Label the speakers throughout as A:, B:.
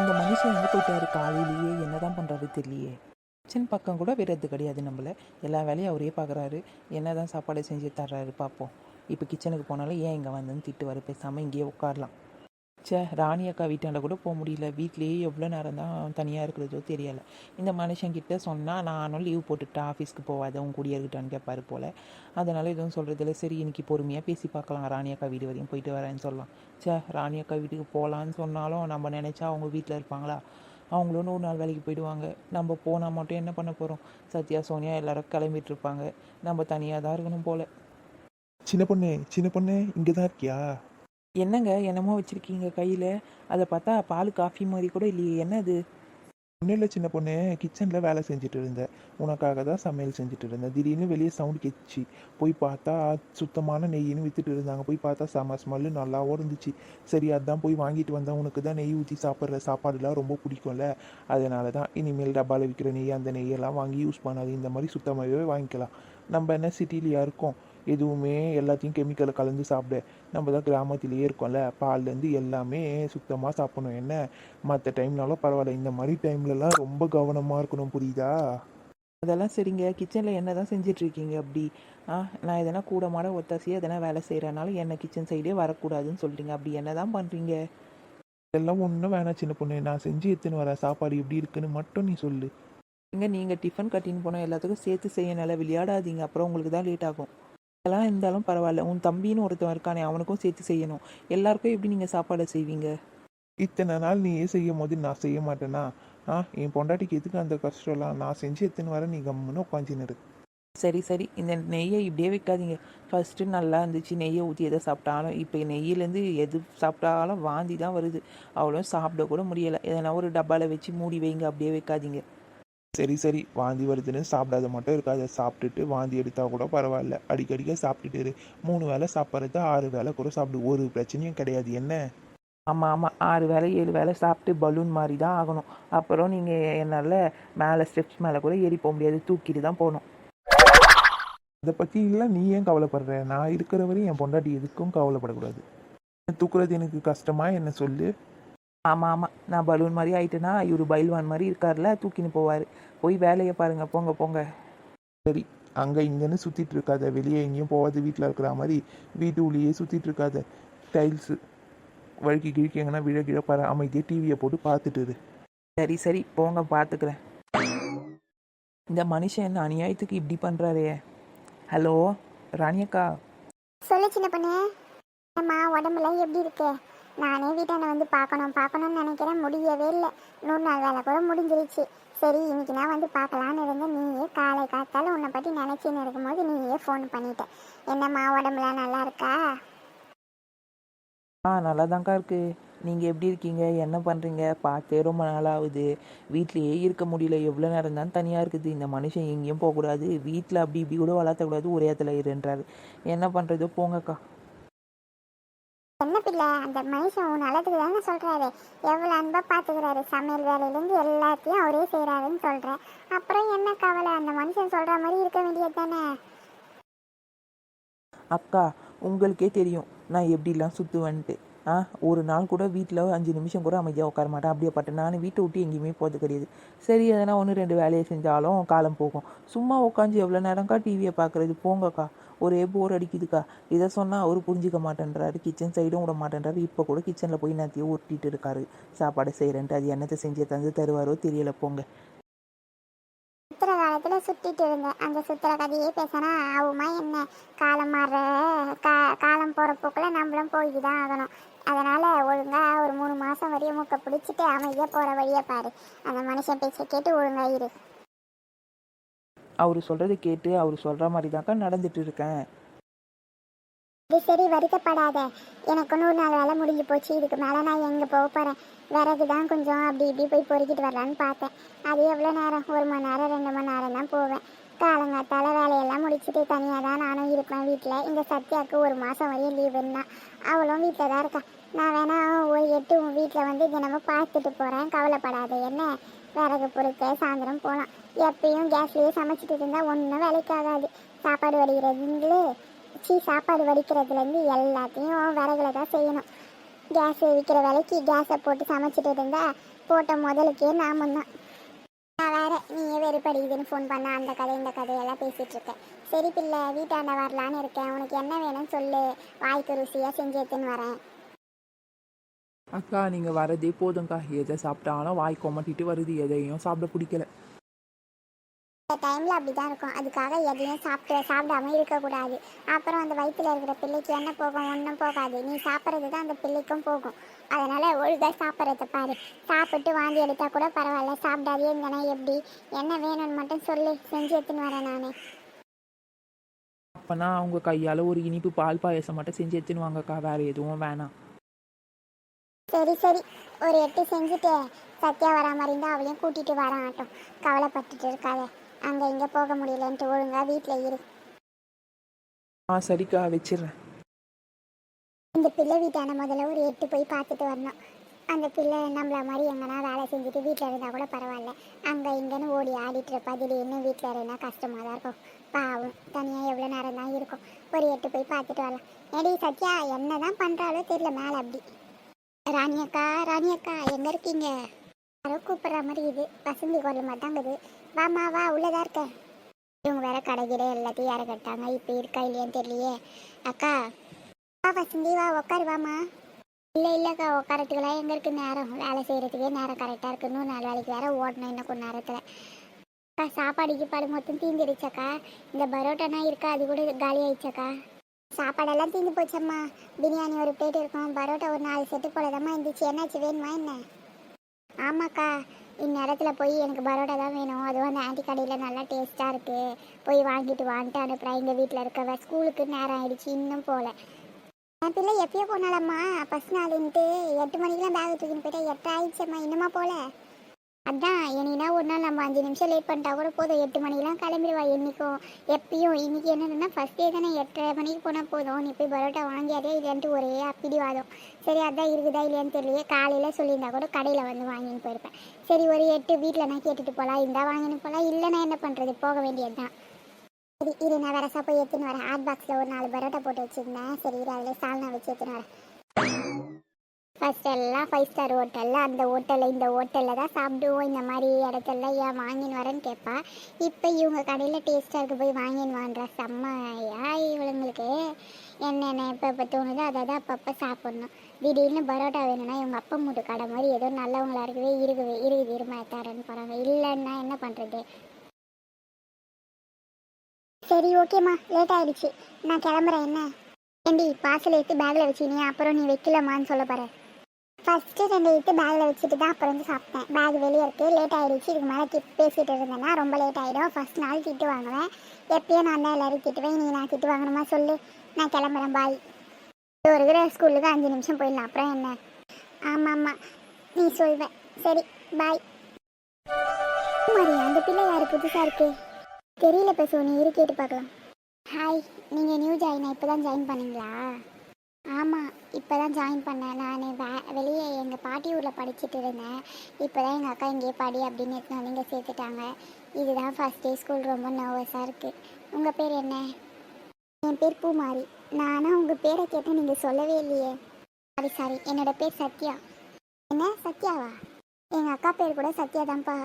A: இந்த மனுஷன் எங்கே போயிட்டாரு? காலையிலேயே என்னதான் பண்ணுறது தெரியலையே. கிச்சன் பக்கம் கூட விடுறது கிடையாது நம்மளை. எல்லா வேலையும் அவரே பார்க்குறாரு என்ன தான் சாப்பாடு செஞ்சு தர்றாரு பார்ப்போம் இப்போ கிச்சனுக்கு போனாலும் ஏன் இங்கே வந்தேன்னு திட்டுவார். பேசாமல் இங்கேயே உட்காரலாம். ச்சே ராணி அக்கா வீட்டாண்ட கூட போக முடியல. வீட்லேயே எவ்வளோ நேரம் தான் தனியாக இருக்கிறதோ தெரியலை. இந்த மனுஷங்கிட்ட சொன்னால் நானும் லீவ் போட்டுட்டு ஆஃபீஸ்க்கு போகாத உன் கூடிய இருக்கட்டான்னு கேட்பாரு போல். அதனால் எதுவும் சொல்கிறதில்ல சரி இன்னைக்கு பொறுமையாக பேசி பார்க்கலாம். ராணி அக்கா வீடு வரையும் போயிட்டு வரேன்னு சொல்லலாம். சே ராணி அக்கா வீட்டுக்கு போகலான்னு சொன்னாலும் நம்ம நினச்சா அவங்க வீட்டில் இருப்பாங்களா? அவங்களும் நூறு நாள் வேலைக்கு போயிடுவாங்க. நம்ம போனால் மட்டும் என்ன பண்ண போகிறோம் சத்யா சோனியா எல்லாரும் கிளம்பிட்டு இருப்பாங்க நம்ம தனியாக தான் இருக்கணும் போல்.
B: சின்ன பொண்ணு சின்ன பொண்ணு இங்கே தான் இருக்கியா?
A: என்னங்க என்னமோ வச்சுருக்கீங்க கையில்? அதை பார்த்தா பால் காஃபி மாதிரி கூட இல்லையே என்னது?
B: ஒன்றும் இல்லை சின்ன பொண்ணு. கிச்சனில் வேலை செஞ்சுட்டு இருந்தேன். உனக்காக தான் சமையல் செஞ்சுட்டு இருந்தேன். திடீர்னு வெளியே சவுண்ட் கேட்டுச்சு. போய் பார்த்தா சுத்தமான நெய்யின்னு வித்துட்டு இருந்தாங்க. போய் பார்த்தா செம ஸ்மெல்லு நல்லாவும் இருந்துச்சு. சரி அதான் போய் வாங்கிட்டு வந்தேன். உனக்கு தான் நெய் ஊற்றி சாப்பிட்ற சாப்பாடுலாம் ரொம்ப பிடிக்கும்ல. அதனால தான் இனிமேல் டப்பாவில் விற்கிற நெய் அந்த நெய்யெல்லாம் வாங்கி யூஸ் பண்ணாது இந்த மாதிரி சுத்தமாகவே வாங்கிக்கலாம். நம்ம என்ன சிட்டிலையா இருக்கோம்? எதுவுமே எல்லாத்தையும் கெமிக்கலை கலந்து சாப்பிட. நம்ம தான் கிராமத்திலேயே இருக்கோம்ல பால்லேருந்து எல்லாமே சுத்தமாக சாப்பிடணும். என்ன? மற்ற டைம்னாலும் பரவாயில்ல. இந்த மாதிரி டைம்லலாம் ரொம்ப கவனமாக இருக்கணும் புரியுதா?
A: அதெல்லாம் சரிங்க. கிச்சனில் என்ன தான் செஞ்சிட்ருக்கீங்க அப்படி? ஆ நான் எதனா கூட மாட ஒத்தாசியாக எதனா வேலை செய்கிறனால என்ன கிச்சன் சைடே வரக்கூடாதுன்னு சொல்கிறீங்க அப்படி என்ன தான் பண்ணுறீங்க
B: இதெல்லாம் ஒன்றும் வேணாம் சின்ன பொண்ணு. நான் செஞ்சு எடுத்துன்னு வரேன். சாப்பாடு எப்படி இருக்குன்னு மட்டும் நீ சொல்லு.
A: இங்கே நீங்கள் டிஃபன் கட்டின்னு போனால் எல்லாத்துக்கும் சேர்த்து செய்யனால விளையாடாதீங்க. அப்புறம் உங்களுக்கு தான் லேட் ஆகும். இதெல்லாம் இருந்தாலும் பரவாயில்ல. உன் தம்பின்னு ஒருத்தன் இருக்கானே அவனுக்கும் சேர்த்து செய்யணும். எல்லாருக்கும் எப்படி நீங்கள் சாப்பாடு செய்வீங்க?
B: இத்தனை நாள் நீயே செய்யும் போது நான் செய்ய மாட்டேனா? ஆ என் பொண்டாட்டிக்கு எதுக்கு அந்த கஷ்டம்லாம்? நான் செஞ்சு எடுத்துன்னு வரேன் நீ கம்முன்னு உட்காந்துன்னு
A: சரி சரி. இந்த நெய்யை இப்படியே வைக்காதீங்க. ஃபஸ்ட்டு நல்லா இருந்துச்சு நெய்யை ஊற்றி எதை சாப்பிட்டாலும் இப்போ நெய்யிலேருந்து எது சாப்பிட்டாலும் வாந்தி தான் வருது. அவ்வளோ சாப்பிட கூட முடியலை. எதனா ஒரு டப்பாவில் வச்சு மூடி வைங்க அப்படியே வைக்காதீங்க.
B: சரி சரி. வாந்தி வருதுன்னு சாப்பிடாத மட்டும் இருக்காத சாப்பிட்டுட்டு வாந்தி எடுத்தா கூட பரவாயில்ல. அடிக்கடிக்க சாப்பிட்டுட்டு இரு. மூணு வேளை சாப்பிட்றது ஆறு வேளை கூட சாப்பிடு. ஒரு பிரச்சனையும் கிடையாது. என்ன?
A: ஆமாம் ஆமாம் ஆறு வேளை ஏழு வேளை சாப்பிட்டு பலூன் மாதிரி தான் ஆகணும். அப்புறம் நீங்கள் என்னால் மேலே ஸ்டெப்ஸ் மேலே கூட ஏறி போக முடியாது. தூக்கிட்டு தான் போகணும்.
B: அதை பற்றி இல்லை. நீ ஏன் கவலைப்படுற? நான் இருக்கிற வரையும் என் பொண்டாட்டி எதுக்கும் கவலைப்படக்கூடாது. தூக்குறது எனக்கு கஷ்டமா? என்ன சொல்லு?
A: ஆமாம் ஆமாம் நான் பலூன் மாதிரி ஆயிட்டேன்னா இவர் பைல்வான் மாதிரி இருக்கார்ல தூக்கின்னு போவார். போய் வேலையை பாருங்கள் போங்க போங்க.
B: சரி அங்கே இங்கேன்னு சுற்றிட்டு இருக்காத. வெளியே எங்கேயும் போகாத வீட்டில் இருக்கிற மாதிரி வீட்டு உள்ளேயே சுற்றிட்டு இருக்காத. டைல்ஸு வழுக்கி கிழக்கி எங்கன்னா விழ கிழ பாரு அமைதியாக டிவியை போட்டு பார்த்துட்டு இரு.
A: சரி சரி போங்க பார்த்துக்கிறேன். இந்த மனுஷன் என்ன அநியாயத்துக்கு இப்படி பண்ணுறாரே ஹலோ ராணியக்கா
C: சொல்லு சின்ன பொண்ணு. அம்மா உடம்புலாம் எப்படி இருக்கு? நானே வீட்டாண்ட வந்து பார்க்கணும் பார்க்கணும்னு நினைக்கிறேன். முடியவே இல்லை. நூறு நாள் வேலை கூட முடிஞ்சிருச்சு. சரி இன்னைக்கு நான் வந்து பார்க்கலான்னு இருந்தேன். நீயே காலை காத்தால உன்னை பற்றி நினச்சின்னு இருக்கும்போது நீயே ஃபோன் பண்ணிட்ட. என்னம்மா உடம்புலாம் நல்லா இருக்கா?
A: ஆ நல்லா தான்க்கா இருக்கு. நீங்கள் எப்படி இருக்கீங்க? என்ன பண்ணுறீங்க பார்த்தே ரொம்ப நாளாகுது. வீட்லேயே இருக்க முடியல. எவ்வளோ நேரம் தான் தனியாக இருக்குது. இந்த மனுஷன் எங்கேயும் போகக்கூடாது. வீட்டில் அப்படி இப்படி கூட வளர்த்தக்கூடாது. ஒரே இடத்துல இருன்றாரு. என்ன பண்ணுறதோ போங்கக்கா.
C: என்ன பிள்ளை அந்த மனுஷன் உன் நல்லதுக்கு தானே சொல்கிறாரு எவ்வளோ அன்பாக பார்த்துக்கிறாரு சமையல் வேலையிலேருந்து எல்லாத்தையும் அவரே செய்கிறாருன்னு சொல்கிறேன் அப்புறம் என்ன கவலை? அந்த மனுஷன் சொல்கிற மாதிரி இருக்க வேண்டியது தானே?
A: அக்கா உங்களுக்கே தெரியும். நான் எப்படிலாம் சுற்றுவேன்ட்டு ஆ ஒரு நாள் கூட வீட்டில் அஞ்சு நிமிஷம் கூட அமைதியாக உட்கார மாட்டேன் அப்படியே பட்டேன் நான் வீட்டை விட்டு எங்கேயுமே போகிறது கிடையாது. சரி எதனா ஒன்று ரெண்டு வேலையை செஞ்சாலும் காலம் போகும். சும்மா உட்காந்து எவ்வளோ நேரம்க்கா டிவியை பார்க்குறது போங்கக்கா. ஒரே போர் அடிக்குதுக்கா. இதை சொன்னால் அவர் புரிஞ்சிக்க மாட்டேன்றாரு. கிச்சன் சைடும் விட மாட்டேன்றாரு. இப்போ கூட கிச்சனில் போய் நேரத்தையும் ஒட்டிட்டு இருக்காரு. சாப்பாடு செய்கிறேன்ட்டு அது என்னத்தை செஞ்சு தந்து தருவாரோ தெரியல போங்க.
C: சுத்துற காலத்துல சுத்திட்டு இருந்தேன் அந்த சுத்துற கதையே பேசினா ஆகுமா என்ன? காலம் மாறுற கா காலம் போற போக்குல நம்மளும் போய் தான் ஆகணும். அதனால ஒழுங்கா ஒரு மூணு மாசம் வரையும் மூக்க பிடிச்சிட்டு அமைதியா போற வழியை பாரு. அந்த மனுஷன் பேச்சை கேட்டு ஒழுங்கா இரு.
A: அவர் சொல்கிறத கேட்டு அவர் சொல்கிற மாதிரி தான்க்கா நடந்துட்டு இருக்கேன்.
C: இது சரி வருத்தப்படாத. எனக்கு நூறு நாள் வேலை முடிஞ்சு போச்சு. இதுக்கு மேலே நான் எங்கே போக போகிறேன் விறகு தான் கொஞ்சம் அப்படி இப்படி போய் பொறுக்கிட்டு வரலான்னு பார்த்தேன். அது எவ்வளோ நேரம்? ஒரு மணி நேரம் ரெண்டு மணி நேரம் தான் போவேன். காலங்காத்தால வேலையெல்லாம் முடிச்சுட்டு தனியாக தான் நானும் இருப்பேன் வீட்டில் இந்த சத்யாவுக்கு ஒரு மாதம் வரையும் லீவுன்னா அவளும் வீட்டில் தான் இருக்கா. நான் வேணா ஒரு எட்டு உன் வீட்டில் வந்து தினமும் பார்த்துட்டு போகிறேன் கவலைப்படாத என்ன? விறகு பொறுக்க சாயந்தரம் போகலாம் எப்பயும் கேஸ்லேயே சமைச்சிட்டு இருந்தால் ஒன்றும் வேலைக்காகாது. சாப்பாடு வடிகிறதுங்களே சீ சாப்பாடு வடிக்கிறதுலேருந்து எல்லாத்தையும் விறகுல தான் செய்யணும். கேஸ் விற்கிற விலைக்கு கேஸை போட்டு சமைச்சிட்டு இருந்தால் போட்ட முதலுக்கே நாமம் தான் நான் வேற நீயே வெறுப்படிக்குதுன்னு ஃபோன் பண்ண அந்த கதை இந்த கதையெல்லாம் பேசிகிட்டு இருக்கேன். சரி பிள்ளை வீட்டாண்ட வரலான்னு இருக்கேன். உனக்கு என்ன வேணும்னு சொல்லு. வாய்க்கு ருசியாக செஞ்சு எடுத்துன்னு வரேன்.
A: அக்கா நீங்கள் வரதே போதும்க்கா. எதை சாப்பிட்டாலும் வாய் கொமட்டிட்டு வருது. எதையும் சாப்பிட பிடிக்கல.
C: டைமில் அப்படி தான் இருக்கும். அதுக்காக எதையும் சாப்பிட்டு சாப்பிடாம இருக்கக்கூடாது. அப்புறம் அந்த வயித்துல இருக்கிற பிள்ளைக்கு என்ன போகும்? ஒன்றும் போகாது. நீ சாப்பிட்றது தான் அந்த பிள்ளைக்கும் போகும். அதனால் ஒழுங்காக சாப்பிட்றத பாரு. சாப்பிட்டு வாந்தி எடுத்தா கூட பரவாயில்ல. சாப்பிடாதே இருந்தனா எப்படி? என்ன வேணும்னு மட்டும் சொல்லு. செஞ்சு எடுத்துன்னு வரேன் நான்.
A: அப்போனா அவங்க கையால் ஒரு இனிப்பு பால் பாயசம் மட்டும் செஞ்சு எடுத்துன்னு வாங்கக்கா. வேறு எதுவும் வேணாம்.
C: சரி சரி. ஒரு எட்டு செஞ்சுட்டு சத்யா வரா மாதிரி இருந்தால் அவளையும் கூட்டிகிட்டு வரான் ஆட்டம். கவலைப்பட்டுட்டு இருக்காத. அங்கே இங்கே போக முடியலன்ட்டு ஒழுங்காக வீட்டில் இரு.
A: ஆ சரிக்கா வச்சிடுறேன்.
C: இந்த பிள்ளை வீட்டான முதல்ல ஒரு எட்டு போய் பார்த்துட்டு வரணும். அந்த பிள்ளை நம்மள மாதிரி எங்கன்னா வேலை செஞ்சுட்டு வீட்டில் இருந்தால் கூட பரவாயில்ல. அங்கே இங்கேன்னு ஓடி ஆடிட்டு இருப்பா. திடீர்னு வீட்டில் இருந்தால் கஷ்டமாக தான் இருக்கும். பாவம் தனியாக எவ்வளோ நேரம் தான் இருக்கும். ஒரு எட்டு போய் பார்த்துட்டு வரலாம். ஏடி சத்யா என்ன தான் பண்ணுறாலோ தெரியல மேலே அப்படி. ராணி அக்கா ராணி அக்கா எங்கே இருக்கீங்க? யாரோ கூப்பிட்ற மாதிரி இது. வசந்தி குரல் மாட்டாங்குது. வாமா வா உள்ளதா இருக்கேன் இவங்க வேற கடைக்கிட எல்லாத்தையும் யாரை கட்டாங்க? இப்போ இருக்கா இல்லையான்னு தெரியலையே. அக்கா வா வசந்தி வா உட்காரு வாமா இல்லை இல்லைக்கா உட்காரத்துக்கெல்லாம் எங்கே இருக்கு நேரம்? வேலை செய்கிறதுக்கே நேரம் கரெக்டாக இருக்கு. நாலு வேலைக்கு வேற ஓடணும் இன்னும் கொஞ்ச நேரத்தில். அக்கா சாப்பாடுக்கு கீப்பாடு மொத்தம் தீந்துடுச்சாக்கா இந்த பரோட்டானா இருக்கா? அது கூட காலி ஆயிடுச்சாக்கா சாப்பாடெல்லாம் தீந்து போச்சம்மா. பிரியாணி ஒரு பிளேட் இருக்கும் பரோட்டா ஒரு நாலு செட்டு போலதாம்மா இருந்துச்சு. என்னாச்சு வேணுமா என்ன? ஆமாக்கா இந்நேரத்தில் போய் எனக்கு பரோட்டா தான் வேணும். அதுவும் அந்த ஆண்டி கடையில் நல்லா டேஸ்ட்டாக இருக்குது போய் வாங்கிட்டு வான்ட்டு அனுப்புகிறேன் எங்கள் வீட்டில் இருக்கவ ஸ்கூலுக்கு நேரம் ஆயிடுச்சு இன்னும் போகல என் பிள்ளை எப்பயோ போனாலம்மா ஃபஸ்ட் நாளுன்ட்டு எட்டு மணிக்கெலாம் பேக் தூக்கின்னு போயிட்டா எட்டு ஆயிடுச்சம்மா. இன்னுமா போகல அதான் என்னன்னா ஒரு நாள் நம்ம அஞ்சு நிமிஷம் லேட் பண்ணிட்டா கூட போதும். எட்டு மணிக்கெலாம் கிளம்பிடுவா என்றைக்கும் எப்பயும் இன்னைக்கு என்னன்னா ஃபஸ்ட் டே தானே எட்டரை மணிக்கு போனால் போதும். நீ போய் பரோட்டா வாங்கியாதே இல்லைன்ட்டு ஒரே அப்பிடிவாதம். சரி அதான் இருக்குதா இல்லையான்னு தெரியலையே. காலையில் சொல்லியிருந்தா கூட கடையில் வந்து வாங்கின்னு போயிருப்பேன். சரி ஒரு எட்டு வீட்டில் நான் கேட்டுட்டு போகலாம் இந்தா வாங்கின்னு போகலாம் இல்லைன்னா என்ன பண்ணுறது போக வேண்டியது தான் சரி இரு நான் வேற போய் எடுத்துன்னு வரேன். ஹாட் பாக்ஸில் ஒரு நாலு பரோட்டா போட்டு வச்சுருந்தேன். சரி இரு அதில் சால்னா வச்சு எடுத்துன்னு வரேன். ஃபஸ்ட் எல்லாம் ஃபைவ் ஸ்டார் ஹோட்டலில் அந்த ஹோட்டலில் இந்த ஹோட்டலில் தான் சாப்பிடுவோம். இந்த மாதிரி இடத்துல ஏன் வாங்கின்னு வரேன்னு கேட்பா இப்போ இவங்க கடையில் டேஸ்ட்டாக இருக்கு போய் வாங்கின்னு வாங்குற செம்மையா இவளுங்களுக்கு. என்னென்ன எப்போ எப்போ தோணுதோ அதை தான் அப்பப்போ சாப்பிட்ணும். திடீர்னு பரோட்டா வேணும்னா இவங்க அப்பா மூட்டு கடை மாதிரி ஏதோ நல்லவங்களா இருக்கவே இருக்குது இருக்குது இருமா தரேன்னு போகிறாங்க இல்லைன்னா என்ன பண்ணுறது சரி ஓகேம்மா லேட் ஆயிடுச்சு. நான் கிளம்புறேன். என்ன? ஏண்டி பார்சல் எடுத்து பேக்கில் வச்சினி அப்புறம் நீ வைக்கலம்மான்னு சொல்ல போகிறேன் ஃபஸ்ட்டு ரெண்டு இட்டு பேக்கில் வச்சுட்டு தான் அப்புறம் வந்து சாப்பிட்டேன். பேக் வெளியே இருக்குது லேட் ஆகிடுச்சு இதுக்கு மேலே கிட் பேசிகிட்டு இருந்தேன்னா ரொம்ப லேட் ஆகிடும் ஃபஸ்ட் நாள் திட்டு வாங்குவேன். எப்பயும் நான் தான் எல்லோரும் திட்டுவேன். நீ நான் திட்டு வாங்கணுமா சொல்லு. நான் கிளம்புறேன். பாய் ஒரு இருக்கிற ஸ்கூலுக்கு அஞ்சு நிமிஷம் போயிடலாம். அப்புறம் என்ன? ஆமாம் ஆமாம் நீ சொல்வேன் சரி. பாய் மரியா அந்த பிள்ளை யார்? புதுசாக இருக்கு. தெரியல இப்போ நீ இரு கேட்டு பார்க்கலாம். ஹாய் நீங்கள் நியூ ஜாயின் இப்போ தான் ஜாயின் பண்ணீங்களா? ஆமாம் இப்போ தான் ஜாயின் பண்ணேன். நான். வே வெளியே எங்கள் பாட்டி ஊரில் படிச்சுட்டு இருந்தேன். இப்போ தான் எங்கள் அக்கா இங்கேயே படி அப்படின்னு எடுத்து நீங்கள் சேர்த்துட்டாங்க. இதுதான் ஃபஸ்ட் டே ஸ்கூல் ரொம்ப நர்வஸாக இருக்குது உங்கள் பேர் என்ன? என் பேர் பூமாரி. நானும் உங்கள் பேரை கேட்டால் நீங்கள் சொல்லவே இல்லையே. சாரி சாரி என்னோடய பேர் சத்யா. என்ன? சத்யாவா? எங்கள் அக்கா பேர் கூட சத்யா தான்ப்பா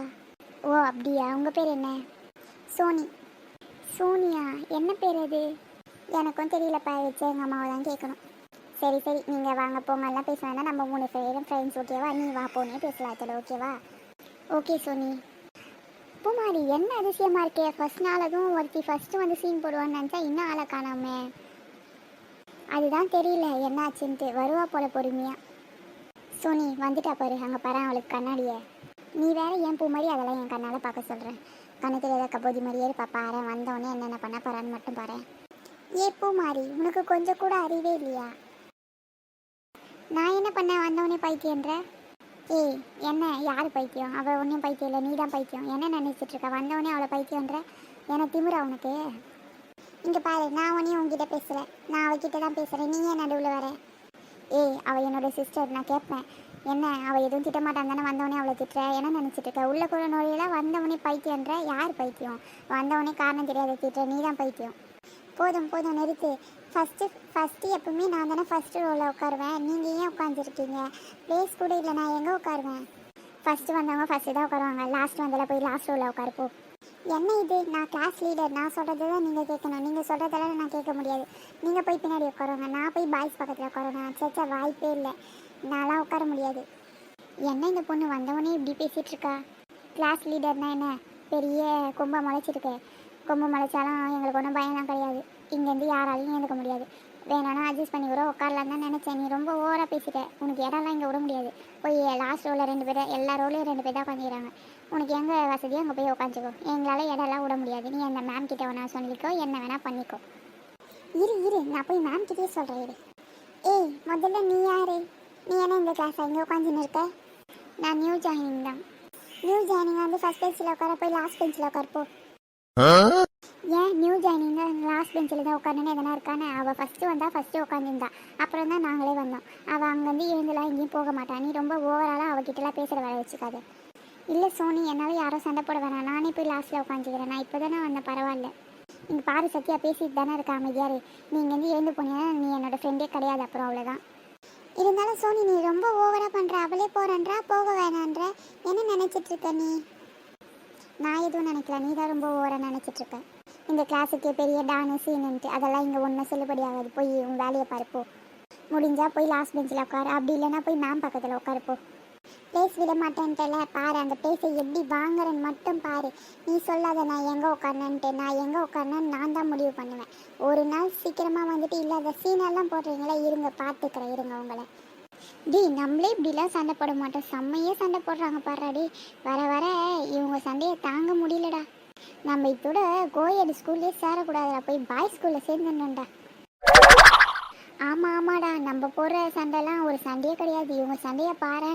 C: ஓ அப்படியா? உங்கள் பேர் என்ன? சோனி. சோனியா? என்ன பேர் அது? எனக்கும் தெரியலப்பா வச்சு எங்கள் அம்மாவை தான் கேட்கணும் சரி சரி. நீங்கள் வாங்க போங்க. எல்லாம் பேச வேணாம் நம்ம மூணு பேரும் ஃப்ரெண்ட்ஸ் ஓகேவா நீ வா போனே பேசலாம் இதில் ஓகேவா ஓகே சோனி. பூமாரி என்ன அதிசயமாக இருக்கே? ஃபர்ஸ்ட் நாள் அதுவும் ஒருத்தி ஃபஸ்ட்டு வந்து சீன் போடுவான்னு நினச்சா இன்னும் ஆளை காணாமே. அதுதான் தெரியல. என்ன ஆச்சுன்ட்டு வருவா போல பொறுமையாக சோனி வந்துட்டா பாரு. அங்கே பாரு அவளுக்கு கண்ணாடியை. நீ வேற ஏன் பூ மாதிரி அதெல்லாம் என் கண்ணால் பார்க்க சொல்கிறேன் கண்ணு தெரியாத கபோதி மாதிரியே இருப்பா. பாரு வந்தவொடனே என்னென்ன பண்ண பாறான்னு மட்டும் பாரு. ஏ பூ மாதிரி உனக்கு கொஞ்சம் கூட அறிவே இல்லையா? நான் என்ன பண்ணேன் வந்தவனே பைத்தியன்ற ஏய் என்ன? யார் பைத்தியம்? அவள் ஒன்றும் பைத்தியம் இல்லை நீ தான் பைத்தியம். என்ன நினைச்சிட்டு இருக்க? வந்தவனே அவளை பைத்தியன்ற என்ன திமிரா உனக்கு? இங்கே பாரு நான் உன்னையும் உங்ககிட்ட பேசுகிறேன் நான் அவகிட்ட தான் பேசுகிறேன் நீ ஏன் நடுவில் வர? ஏய் அவள் என்னோட சிஸ்டர் நான் கேட்பேன் என்ன? அவள் எதுவும் திட்டமாட்டான் தானே வந்தவனே அவளை திட்டுற? என்ன நினச்சிட்டு இருக்க? உள்ள கூட நோயில வந்தவனே பைத்தியன்ற யார் பைத்தியம்? வந்தவனே காரணம் தெரியாத திட்டுற. நீ தான் பைத்தியம். போதும் போதும் நிறுத்து. ஃபஸ்ட்டு ஃபஸ்ட்டு எப்பவுமே நான் தானே ஃபஸ்ட்டு ரோவில் உட்காருவேன். நீங்கள் ஏன் உட்காந்துருக்கீங்க ப்ளேஸ் கூட இல்லை நான் எங்கே உட்காருவேன்? ஃபஸ்ட்டு வந்தவங்க ஃபஸ்ட்டு தான் உட்காருவாங்க. லாஸ்ட் வந்ததில் போய் லாஸ்ட் ரோவில் உட்காருப்போ என்ன இது? நான் கிளாஸ் லீடர் நான் சொல்கிறது தான் நீங்கள் கேட்கணும். நீங்கள் சொல்கிறதெல்லாம் நான் கேட்க முடியாது. நீங்கள் போய் பின்னாடி உட்காருவாங்க நான் போய் பாய்ஸ் பக்கத்தில் உட்காருவேன். சேச்சா வாய்ப்பே இல்லை. நான்லாம் உட்கார முடியாது. என்ன இந்த பொண்ணு வந்தவொடனே இப்படி பேசிகிட்டு இருக்கா? கிளாஸ் லீடர்னா என்ன? பெரிய கொம்பை முளைச்சிருக்கு. கொம்பு முளைச்சாலும் எங்களுக்கு ஒன்றும் பயம்லாம் கிடையாது. இங்கேருந்து யாராலையும் எழுந்துக்க முடியாது. வேணானா அட்ஜஸ்ட் பண்ணி கூட உட்காரலாம் தான் நினச்சேன். நீ ரொம்ப ஓவராக பேசிட்டேன் உனக்கு இடம்லாம் இங்கே விட முடியாது. போய் லாஸ்ட் ரோவில் ரெண்டு பேர் எல்லா ரோலையும் ரெண்டு பேர் தான் உட்காந்துக்கிறாங்க உனக்கு எங்கே வசதியோ அங்கே போய் உட்காந்துக்கோ. எங்களால் இடம்லாம் விட முடியாது. நீ அந்த மேம் கிட்ட வேணா சொல்லிக்கோ. என்ன வேணால் பண்ணிக்கோ. இரு இரு. நான் போய் மேம் கிட்டே சொல்கிறேன் இரு. ஏய் முதல்ல நீ யாரு? நீ என்ன இந்த கிளாஸ் இங்கே உட்காந்துன்னு இருக்க? நான் நியூ ஜாயினிங் தான். நியூ ஜாயினிங் வந்து ஃபஸ்ட் பெஞ்சில் உட்கார போய் லாஸ்ட் பெஞ்சில் உட்காரப்போ ஏன் நியூ ஜாயினிங் லாஸ்ட் பெஞ்சில் தான் உட்காரணுன்னு எதனா இருக்கானே? அவள் ஃபஸ்ட்டு வந்தால் ஃபஸ்ட்டு உட்காந்துருந்தா அப்புறம் தான் நாங்களே வந்தோம். அவள் அங்கேருந்து எழுந்துலாம் எங்கேயும் போக மாட்டான் நீ ரொம்ப ஓவராலாக அவகிட்டலாம் பேசுகிற வேலை வச்சுக்காத. இல்லை சோனி என்னால் யாரும் சண்டை போட வேணாம். நானே போய் லாஸ்ட்டில் உட்காந்துக்கிறேன் நான் இப்போ தானே வந்தேன் பரவாயில்ல. இங்கே பாரு சத்யா பேசிட்டு தானே இருக்கா அமைதியார் நீ இங்கேருந்து எழுந்து போனீங்கன்னா நீ என்னோட ஃப்ரெண்டே கிடையாது அப்புறம் அவ்வளோதான் இருந்தாலும் சோனி நீ ரொம்ப ஓவராக பண்ணுற அவளே போகிறன்றா போக வேணான்ற. என்ன நினச்சிட்ருக்க நீ? நான் எதுவும் நினைக்கல. நீ தான் ரொம்ப ஓவராக நினச்சிட்ருக்கேன் இந்த கிளாஸுக்கு பெரிய டானு சீனுன்ட்டு அதெல்லாம் இங்கே ஒன்றும் செல்லுபடியாகாது போய் உன் வேலையை பாருப்போ முடிஞ்சால் போய் லாஸ்ட் பெஞ்சில் உட்காரு. அப்படி இல்லைன்னா போய் மேம் பக்கத்தில் உட்காருப்போ பிளேஸ் விட மாட்டேன்ட்டல. பாரு அந்த பிளேஸை எப்படி வாங்குறேன்னு மட்டும் பாரு. நீ சொல்லாத நான் எங்கே உட்காரணுன்ட்டு நான் எங்கே உட்காரணுன்னு நான் தான் முடிவு பண்ணுவேன். ஒரு நாள் சீக்கிரமாக வந்துட்டு இல்லாத சீனெல்லாம் போடுறீங்களா இருங்க பார்த்துக்கிறேன் இருங்க உங்களை. டேய் நம்மளே இப்படிலாம் சண்டை போட மாட்டோம். செம்மையே சண்டை போடுறாங்க பாடுறாடி வர வர இவங்க சண்டையை தாங்க முடியலடா. நம்ம இதோட கோயட் ஸ்கூல்லே சேரக்கூடாதுடா போய் பாய் ஸ்கூலில் சேர்ந்துடணும்டா. ஆமாம் ஆமாடா. நம்ம போடுற சண்டைலாம் ஒரு சண்டையே கிடையாது. இவங்க சண்டையை பாரு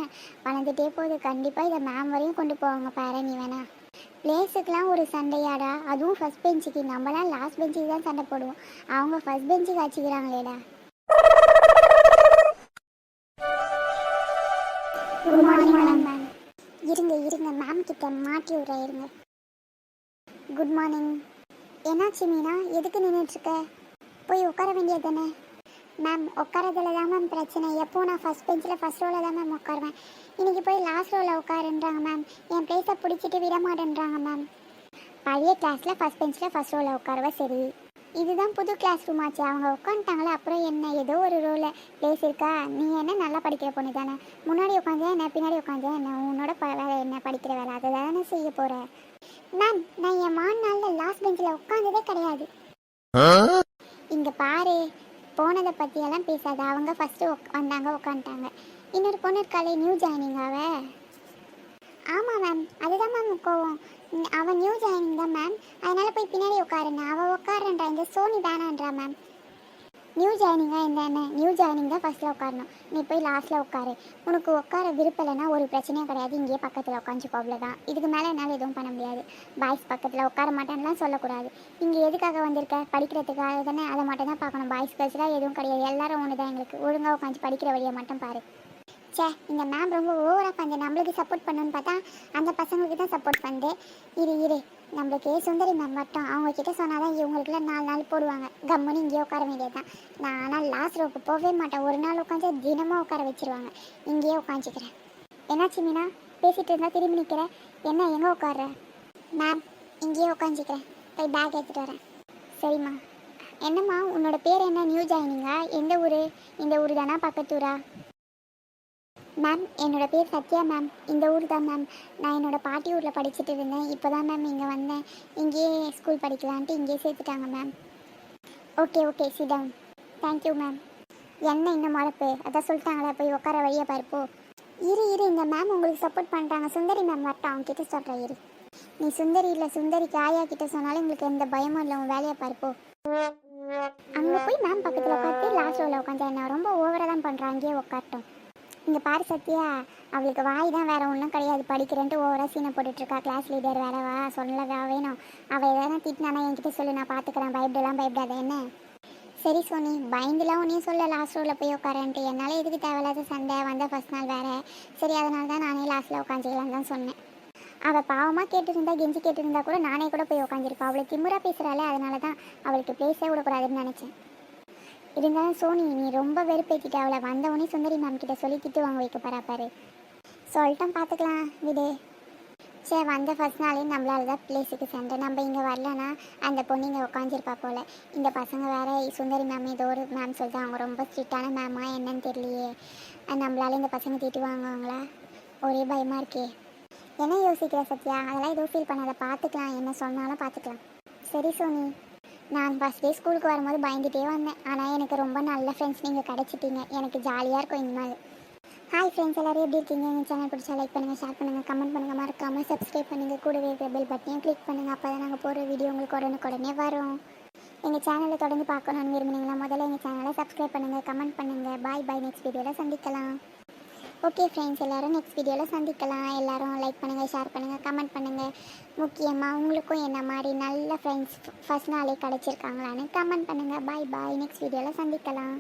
C: வளர்ந்துட்டே போகுது. கண்டிப்பாக இதை மேம் வரையும் கொண்டு போவாங்க பாரு நீ வேணா. பிளேஸுக்கெலாம் ஒரு சண்டையாடா. அதுவும் ஃபஸ்ட் பெஞ்சுக்கு நம்மலாம் லாஸ்ட் பெஞ்சுக்கு தான் சண்டை போடுவோம். அவங்க ஃபஸ்ட் பெஞ்சுக்கு வச்சுக்கிறாங்களேடா குட் மார்னிங் இருங்க இருங்க. மேம் கிட்ட மாட்டி விட்ற இருங்க. குட் மார்னிங் என்னாச்சு மீனா? எதுக்கு நின்றுட்டுருக்க போய் உட்கார வேண்டியது தானே மேம் உட்காரதுல தான் மேம் பிரச்சனை. எப்போ நான் ஃபஸ்ட் பெஞ்சில் ஃபஸ்ட் ரோவில் தான் மேம் உட்காருவேன். இன்றைக்கி போய் லாஸ்ட் ரோவில் உட்காருன்றாங்க மேம் என் பிளேஸை பிடிச்சிட்டு விட மாட்டேன்றாங்க மேம் பழைய கிளாஸில் ஃபஸ்ட் பெஞ்சில் ஃபஸ்ட் ரோவில் உட்காருவ சரி. இதுதான் புது கிளாஸ் ரூம் ஆச்சு. அவங்க உட்காந்துட்டாங்களே அப்புறம் என்ன? ஏதோ ஒரு ரோவில் பிளேஸ் இருக்கா? நீ என்ன நல்லா படிக்கிற பொண்ணு தானே? முன்னாடி உட்காந்தா என்ன? பின்னாடி உட்காந்தா என்ன? உன்னோட ப வேலை என்ன படிக்கிற வேலை? அதை தானே செய்ய போகிறேன் மேம் நான் என் வாழ்நாளில் லாஸ்ட் பெஞ்சில் உட்காந்ததே கிடையாது. இங்கே பாரு போனதை பற்றியெல்லாம் பேசாத. அவங்க ஃபஸ்ட்டு வந்தாங்க உட்காந்துட்டாங்க இன்னொரு பொண்ணு இருக்காளே நியூ ஜாயினிங் அவ? ஆமாம் மேம் அதுதான் மேம் கோவம். ம், அவ நியூ ஜாயினிங் தான் மேம் அதனால போய் பின்னாடி உட்காருங்க அவள் உட்காரன்றா இந்த சோனி வேணான்றா மேம் நியூ ஜாயினிங்காக என்னென்ன? நியூ ஜாயினிங் தான் ஃபஸ்ட்டில் உட்காரணும். நீ போய் லாஸ்ட்டில் உட்காரு. உனக்கு உட்கார விருப்பம் இல்லைன்னா ஒரு பிரச்சனையும் கிடையாது. இங்கேயே பக்கத்தில் உட்காந்துக்கோ அவ்வளோதான் இதுக்கு மேலே என்னால் எதுவும் பண்ண முடியாது. பாய்ஸ் பக்கத்தில் உட்கார மாட்டேன்லாம் சொல்லக்கூடாது. இங்கே எதுக்காக வந்திருக்க? படிக்கிறதுக்காக தானே? அதை மட்டும் தான் பார்க்கணும் பாய்ஸ் கேர்ள்ஸ்லாம் எதுவும் கிடையாது. எல்லாரும் ஒன்று தான் எங்களுக்கு. ஒழுங்காக உட்காந்து படிக்கிற வழியை மட்டும் பாரு. ச்சே இந்த மேம் ரொம்ப ஓவராக பண்ணு நம்மளுக்கு சப்போர்ட் பண்ணுன்னு பார்த்தா அந்த பசங்களுக்கு தான் சப்போர்ட் பண்ணுது இரு இரு. நம்மளுக்கு சுந்தரி மேம் மட்டும். அவங்க கிட்ட சொன்னாதான் இவங்களுக்குலாம் நாலு நாள் போடுவாங்க. கம்முன்னு இங்கேயே உட்கார வேண்டியது தான் நான் ஆனால் லாஸ்ட் ரோக்கு போகவே மாட்டேன். ஒரு நாள் உட்காந்து தினமும் உட்கார வச்சிருவாங்க. இங்கேயே உட்காந்துக்கிறேன் என்னாச்சு மீனா? பேசிட்டு இருந்தால் திரும்பி நிற்கிறேன் என்ன எங்கே உட்காடுற மேம் இங்கேயே உட்காந்துக்கிறேன் போய் பேக் எடுத்துகிட்டு வரேன். சரிம்மா என்னம்மா உன்னோட பேர் என்ன? நியூ ஜாயினிங்கா எந்த ஊர்? இந்த ஊர் தானா பக்கத்து ஊரா? மேம் என்னோட பேர் சத்யா மேம் இந்த ஊர் தான் மேம் நான் என்னோட பாட்டி ஊரில் படிச்சுட்டு இருந்தேன். இப்போ தான் மேம் இங்கே வந்தேன். இங்கேயே ஸ்கூல் படிக்கலான்ட்டு இங்கேயே சேர்த்துட்டாங்க மேம் ஓகே ஓகே சிடம் தேங்க்யூ மேம் என்ன இன்னும் மழப்பு அதான் சொல்லிட்டாங்களே போய் உட்கார வழியை பாருப்போ இரு இரு இந்த மேம் உங்களுக்கு சப்போர்ட் பண்ணுறாங்க சுந்தரி மேம் வரட்டும் அவங்க கிட்ட சொல்கிறேன் இரு. நீ சுந்தரி இல்லை சுந்தரிக்கு ஆயா கிட்ட சொன்னாலும் உங்களுக்கு எந்த பயமும் இல்லை உன் வேலையை பாருப்போ அங்கே போய் மேம் பக்கத்தில் உட்காந்து லாஸ்ட் ரோவில் உட்காந்து என்ன ரொம்ப ஓவராக தான் பண்ணுறான் அங்கேயே உட்காரட்டும். இங்கே பாரு சத்யா அவளுக்கு வாய் தான் வேற ஒன்றும் கிடையாது. படிக்கிறேன்ட்டு ஓவராக சீனை போட்டுட்ருக்கா. கிளாஸ் லீடர் வேறவா சொல்லவா வேணும். அவள் எதாவது திட்டினானா என்கிட்ட சொல்லு நான் பார்த்துக்கிறேன் பயப்படலாம் பயப்படாத என்ன? சரி சோனி பயந்துலாம் ஒன்றையும் சொல்ல லாஸ்ட் ரோவில் போய் உட்காரன்ட்டு. என்னால் எதுக்கு தேவையில்லாத சண்டை? வந்த ஃபஸ்ட் நாள் வேற. சரி அதனால தான் நானே லாஸ்ட்டில் உட்காந்துக்கலான்னு தான் சொன்னேன். அவள் பாவமாக கேட்டுருந்தா கெஞ்சி கேட்டிருந்தா கூட நானே கூட போய் உட்காந்துருப்பா. அவளை திமுறா பேசுகிறாளே அதனால தான் அவளுக்கு பேசவே விடக்கூடாதுன்னு நினச்சேன். இருந்தாலும் சோனி நீ ரொம்ப வெறுப்பேற்றிட்ட அவளை வந்தவொடனே சுந்தரி மேம் கிட்ட சொல்லி திட்டு வாங்க வைக்க போறா பாரு. சொல்லிட்டேன் பார்த்துக்கலாம் விடு. சரி வந்த ஃபர்ஸ்ட் நாளே நம்மளால தான் பிளேஸுக்கு சண்டை நம்ம இங்கே வரலன்னா அந்த பொண்ணு இங்கே உட்காந்துருப்பா போல. இந்த பசங்க வேற சுந்தரி மேம் ஏதோ ஒரு மேம் சொல்லிட்டு அவங்க ரொம்ப ஸ்ட்ரிக்டான மேமா என்னன்னு தெரியலையே. நம்மளால இந்த பசங்க திட்டு வாங்குவாங்களா ஒரே பயமா இருக்கே. என்ன யோசிக்கிற சத்யா? அதெல்லாம் எதுவும் ஃபீல் பண்ணாத. பார்த்துக்கலாம் என்ன சொன்னாலும் பார்த்துக்கலாம் சரி சோனி. நான் ஃபஸ்ட் டே ஸ்கூலுக்கு வரும்போது பயந்துட்டே வந்தேன். ஆனால் எனக்கு ரொம்ப நல்ல ஃப்ரெண்ட்ஸ் நீங்கள் கிடச்சிட்டீங்க. எனக்கு ஜாலியாக இருக்கும் இனிமேல் ஹாய் ஃப்ரெண்ட்ஸ் எல்லோரும் எப்படி இருக்கீங்க? எங்கள் சேனல் பிடிச்சா லைக் பண்ணுங்கள் ஷேர் பண்ணுங்கள் கமெண்ட் பண்ணுங்கள் மறக்காமல் சப்ஸ்கிரைப் பண்ணுங்கள் கூடவே இருக்கிற பெல் பட்டனையும் கிளிக் பண்ணுங்கள் அப்போ தான் நாங்கள் போடுற வீடியோ உங்களுக்கு உடனுக்குடனே வரும். எங்கள் சேனலை தொடர்ந்து பார்க்கணும்னு விரும்புனீங்களா? முதல்ல எங்கள் சேனலை சப்ஸ்கிரைப் பண்ணுங்கள் கமெண்ட் பண்ணுங்கள் பாய் பாய் நெக்ஸ்ட் வீடியோவில் சந்திக்கலாம். ஓகே ஃப்ரெண்ட்ஸ் எல்லோரும் நெக்ஸ்ட் வீடியோவில் சந்திக்கலாம். எல்லோரும் லைக் பண்ணுங்கள் ஷேர் பண்ணுங்கள் கமெண்ட் பண்ணுங்கள் முக்கியமாக உங்களுக்கும் என்ன மாதிரி நல்ல ஃப்ரெண்ட்ஸ் ஃபர்ஸ்ட் நாளே கிடச்சிருக்காங்களான்னு கமெண்ட் பண்ணுங்கள் பாய் பாய் நெக்ஸ்ட் வீடியோவில் சந்திக்கலாம்.